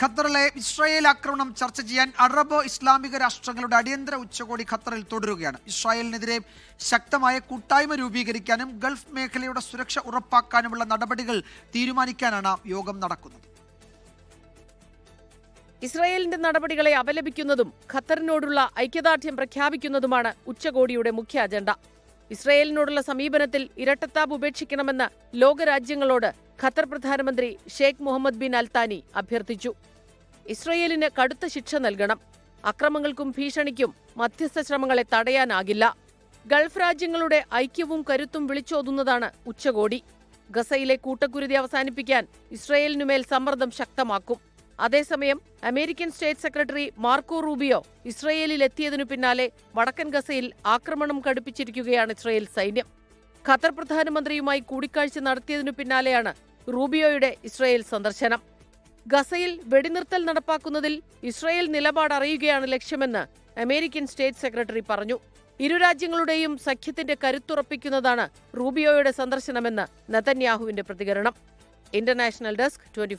ഖത്തറിലെ ഇസ്രായേൽ ആക്രമണം ചർച്ച ചെയ്യാൻ അറബോ ഇസ്ലാമിക രാഷ്ട്രങ്ങളുടെ അടിയന്തര ഉച്ചകോടി ഖത്തറിൽ തുടരുകയാണ്. ഇസ്രായേലിനെതിരെ ശക്തമായ കൂട്ടായ്മ രൂപീകരിക്കാനും ഗൾഫ് മേഖലയുടെ സുരക്ഷ ഉറപ്പാക്കാനുമുള്ള നടപടികൾ തീരുമാനിക്കാനാണ് യോഗം നടക്കുന്നത്. ഇസ്രായേലിന്റെ നടപടികളെ അപലപിക്കുന്നതും ഖത്തറിനോടുള്ള ഐക്യദാർഢ്യം പ്രഖ്യാപിക്കുന്നതുമാണ് ഉച്ചകോടിയുടെ മുഖ്യ അജണ്ട. ഇസ്രായേലിനോടുള്ള സമീപനത്തിൽ ഇരട്ടത്താപ്പ് ഉപേക്ഷിക്കണമെന്ന് ലോകരാജ്യങ്ങളോട് ഖത്തർ പ്രധാനമന്ത്രി ഷെയ്ഖ് മുഹമ്മദ് ബിൻ അൽത്താനി അഭ്യർത്ഥിച്ചു. ഇസ്രയേലിന് കടുത്ത ശിക്ഷ നൽകണം. അക്രമങ്ങൾക്കും ഭീഷണിക്കും മധ്യസ്ഥ ശ്രമങ്ങളെ തടയാനാകില്ല. ഗൾഫ് രാജ്യങ്ങളുടെ ഐക്യവും കരുത്തും വിളിച്ചോതുന്നതാണ് ഉച്ചകോടി. ഗസയിലെ കൂട്ടക്കുരുതി അവസാനിപ്പിക്കാൻ ഇസ്രയേലിനുമേൽ സമ്മർദ്ദം ശക്തമാക്കും. അതേസമയം American state secretary Marco Rubio ഇസ്രയേലിൽ എത്തിയതിനു പിന്നാലെ വടക്കൻ ഗസയിൽ ആക്രമണം കടുപ്പിച്ചിരിക്കുകയാണ് ഇസ്രയേൽ സൈന്യം. ഖത്തർ പ്രധാനമന്ത്രിയുമായി കൂടിക്കാഴ്ച നടത്തിയതിനു പിന്നാലെയാണ് റൂബിയോയുടെ ഇസ്രയേൽ സന്ദർശനം. ഗസയിൽ വെടിനിർത്തൽ നടപ്പാക്കുന്നതിൽ ഇസ്രയേൽ നിലപാട് അറിയുകയാണ് ലക്ഷ്യമെന്ന് അമേരിക്കൻ സ്റ്റേറ്റ് സെക്രട്ടറി പറഞ്ഞു. ഇരു രാജ്യങ്ങളുടെയും സഖ്യത്തിന്റെ കരുത്തുറപ്പിക്കുന്നതാണ് റൂബിയോയുടെ സന്ദർശനമെന്ന് നെതന്യാഹുവിന്റെ പ്രതികരണം. International desk twenty